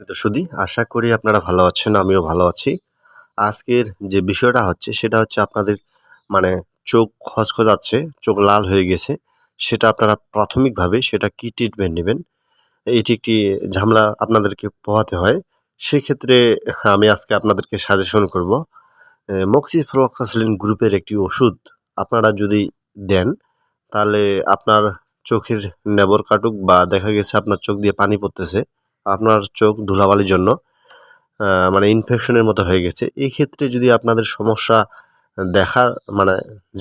শুধু আশা করি আপনারা ভালো আছেন, আমিও ভালো আছি। আজকের যে বিষয়টা হচ্ছে, সেটা হচ্ছে আপনাদের মানে চোখ খসখসাচ্ছে চোখ লাল হয়ে গেছে, সেটা আপনারা প্রাথমিকভাবে সেটা কি ট্রিটমেন্ট নেবেন? এটি একটি ঝামেলা আপনাদেরকে পোহাতে হয়। সেক্ষেত্রে আমি আজকে আপনাদেরকে সাজেশন করব মক্সিফ্লক্সাসিলিন গ্রুপের একটি ওষুধ আপনারা যদি দেন, তাহলে আপনার চোখের নেবর কাটুক বা দেখা গেছে আপনার চোখ দিয়ে পানি পড়তেছে আপনার চোখ ধুলাবালির জন্য মানে ইনফেকশনের মতো হয়ে গেছে। এই ক্ষেত্রে যদি আপনাদের সমস্যা দেখা মানে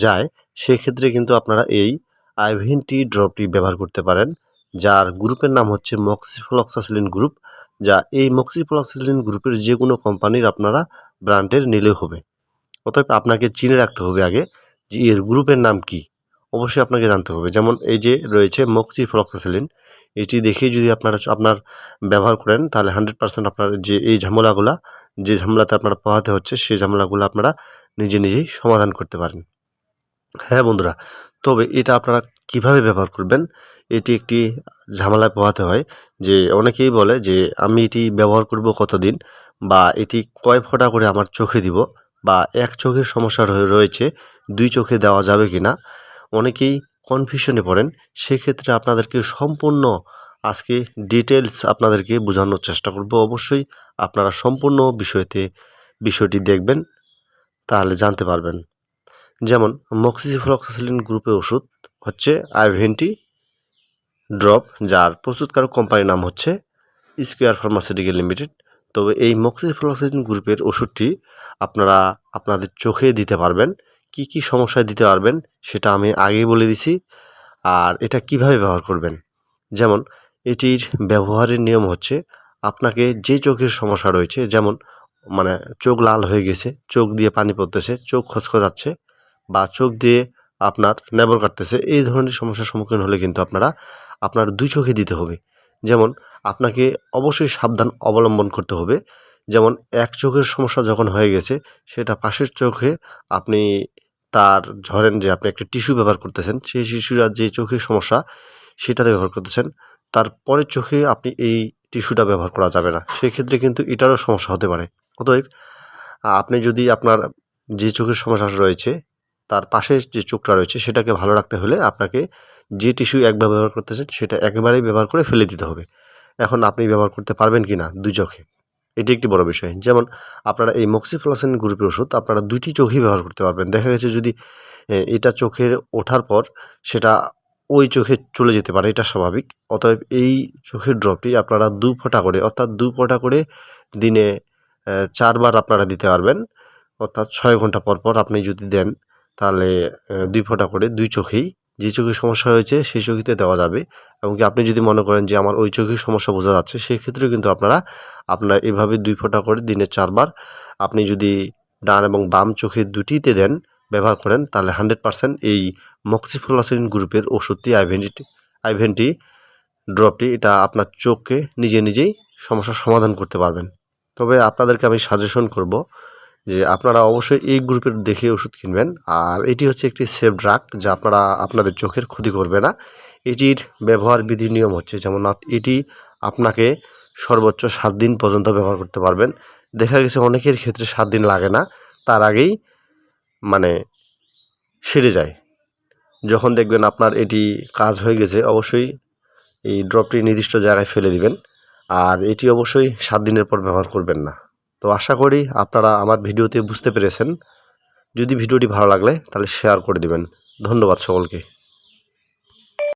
যায়, সেক্ষেত্রে কিন্তু আপনারা এই আইভিন টি ড্রপটি ব্যবহার করতে পারেন, যার গ্রুপের নাম হচ্ছে মক্সিফ্লক্সাসিলিন গ্রুপ, যা এই মক্সিফ্লক্সাসিলিন গ্রুপের যে কোনো কোম্পানির আপনারা ব্র্যান্ডের নিলে হবে। অতএব আপনাকে চিনে রাখতে হবে আগে যে এর গ্রুপের নাম কি। অবশ্যই আপনাকে জানতে হবে। যেমন এই যে রয়েছে মক্সিফ্লক্সাসিলিন এটি দেখেই যদি আপনারা আপনার ব্যবহার করেন, তাহলে হান্ড্রেড পার্সেন্ট আপনার যে এই ঝামেলাগুলা, যে ঝামেলাতে আপনারা পোহাতে হচ্ছে সেই ঝামেলাগুলো আপনারা নিজে নিজেই সমাধান করতে পারেন। হ্যাঁ বন্ধুরা, তবে এটা আপনারা কীভাবে ব্যবহার করবেন? এটি একটি ঝামেলায় পোহাতে হয় যে অনেকেই বলে যে, আমি এটি ব্যবহার করব কতদিন? বা, এটি কয় ফোঁটা করে আমার চোখে দিব? বা, এক চোখের সমস্যা রয়েছে, দুই চোখে দেওয়া যাবে কি না অনেকেই কনফিউশনে পড়েন। সেক্ষেত্রে আপনাদেরকে সম্পূর্ণ আজকে ডিটেলস আপনাদেরকে বোঝানোর চেষ্টা করব। অবশ্যই আপনারা সম্পূর্ণ বিষয়তে, বিষয়টি দেখবেন, তাহলে জানতে পারবেন। যেমন মক্সিফ্লক্সাসিলিন গ্রুপের ওষুধ হচ্ছে আইভেন্টি ড্রপ যার প্রস্তুতকারক কোম্পানির নাম হচ্ছে স্কোয়ার ফার্মাসিউটিক্যাল লিমিটেড তবে এই মক্সিফ্লক্সাসিলিন গ্রুপের ওষুধটি আপনারা আপনাদের চোখে দিতে পারবেন। কি কি সমস্যায় দিতে পারবেন সেটা আমি আগেই বলে দিছি। আর এটা কীভাবে ব্যবহার করবেন? যেমন এটির ব্যবহারের নিয়ম হচ্ছে আপনাকে যে চোখের সমস্যা রয়েছে, যেমন মানে চোখ লাল হয়ে গেছে, চোখ দিয়ে পানি পড়তেছে, চোখ খসখসাচ্ছে বা চোখ দিয়ে আপনার নেবর কাটতেছে, এই ধরনের সমস্যার সম্মুখীন হলে কিন্তু আপনারা, আপনার দুই চোখে দিতে হবে। যেমন আপনাকে অবশ্যই সাবধান অবলম্বন করতে হবে। যেমন এক চোখের সমস্যা যখন হয়ে গেছে, সেটা পাশের চোখে আপনি তার ধরেন যে আপনি একটা টিস্যু ব্যবহার করতেছেন, সেই শিশুরা যে চোখের সমস্যা সেটাতে ব্যবহার করতেছেন তারপরের চোখে আপনি এই টিস্যুটা ব্যবহার করা যাবে না। সেক্ষেত্রে কিন্তু এটারও সমস্যা হতে পারে। অতএব, আপনি যদি আপনার যে চোখের সমস্যা রয়েছে, তার পাশে যে চোখটা রয়েছে, সেটাকে ভালো রাখতে হলে আপনাকে যে টিস্যু একবার ব্যবহার করতেছেন, সেটা একেবারেই ব্যবহার করে ফেলে দিতে হবে। এখন আপনি ব্যবহার করতে পারবেন কি না দুই চোখে? এটি একটি বড় বিষয়। যেমন আপনারা এই মক্সিফ্লোসিন গ্রুপের ওষুধ আপনারা দুইটি চোখেই ব্যবহার করতে পারবেন। দেখা গেছে যদি এটা চোখের ওঠার পর সেটা ওই চোখে চলে যেতে পারে, এটা স্বাভাবিক। অতএব এই চোখের ড্রপটি আপনারা দু ফোঁটা করে, অর্থাৎ দু ফোঁটা করে দিনে চারবার আপনারা দিতে পারবেন। অর্থাৎ ছয় ঘণ্টা পর পর আপনি যদি দেন, তাহলে দুই ফোঁটা করে দুই চোখেই যে চোখের সমস্যা হয়েছে সেই চোখেতে দেওয়া যাবে। এবং আপনি যদি মনে করেন যে আমার ওই চোখের সমস্যা বোঝা যাচ্ছে সেক্ষেত্রে কিন্তু আপনারা, আপনার এভাবে দুই ফোঁটা করে দিনে চারবার আপনি যদি ডান এবং বাম চোখে দুটিতে দেন, ব্যবহার করেন, তাহলে হান্ড্রেড পারসেন্ট এই মক্সিফ্লোলাসিন গ্রুপের ওষুধটি, আইভেন্টি আইভেন্টি ড্রপটি, এটা আপনার চোখকে নিজে নিজেই সমস্যার সমাধান করতে পারবেন। তবে আপনাদেরকে আমি সাজেশন করব যে আপনারা অবশ্যই এই গ্রুপের দেখে ওষুধ কিনবেন। আর এটি হচ্ছে একটি সেফ ড্রাগ যা আপনারা আপনাদের চোখের ক্ষতি করবে না। এটির ব্যবহার বিধি নিয়ম হচ্ছে যেমন এটি আপনাকে সর্বোচ্চ সাত দিন পর্যন্ত ব্যবহার করতে পারবেন। দেখা গেছে অনেকের ক্ষেত্রে সাত দিন লাগে না, তার আগেই মানে সেরে যায়। যখন দেখবেন আপনার এটি কাজ হয়ে গেছে, অবশ্যই এই ড্রপটি নির্দিষ্ট জায়গায় ফেলে দিবেন। আর এটি অবশ্যই সাত দিনের পর ব্যবহার করবেন না। তো আশা করি আপনারা আমার ভিডিওতে বুঝতে পেরেছেন। যদি ভিডিওটি ভালো লাগলে তাহলে শেয়ার করে দিবেন। ধন্যবাদ সকলকে।